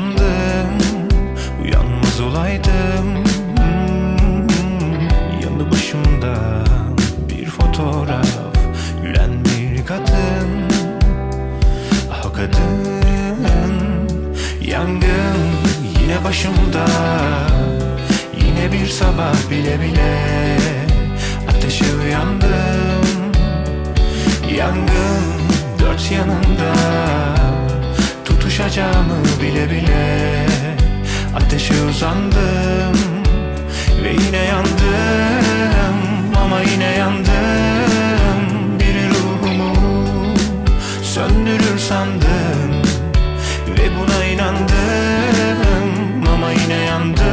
uyandım Uyanmaz olaydım. Yanı başımda bir fotoğraf Gülen bir kadın. Ah kadın Yangın yine başımda. Yine bir sabah bile bile Ateşe uyandım. Yangın dört yanımda Tutuşacağımı bile bile Ateşe uzandım Ve yine yandım. Ama yine yandım. Biri ruhumu söndürür sandım Ve buna inandım. Ama yine yandım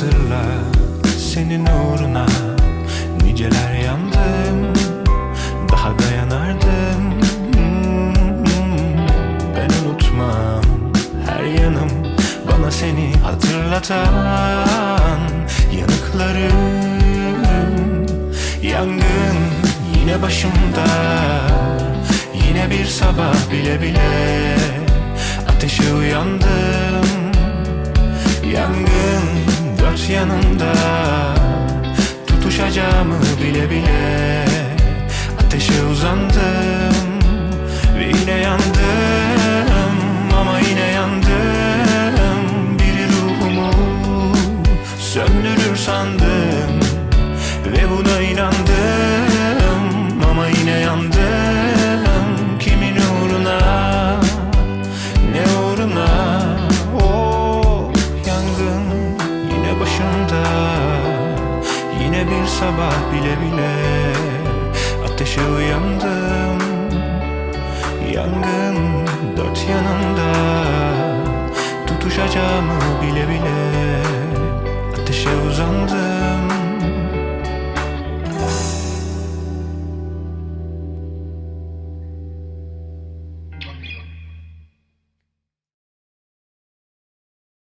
hatırla senin uğruna Niceler yandım Daha dayanardım. Ben unutmam her yanım Bana seni hatırlatan Yanıklarım. Yangın yine başımda Yine bir sabah bile bile. Ateşe uyandım bile bile Ateşe uzandım Ve yine yandım. Ama yine yandım. Biri ruhumu söndürür sandım Ve buna inandım. Ama yine yandım sabah bile bile ateşe uyandım. Yangın dört yanımda tutuşacağımı bile bile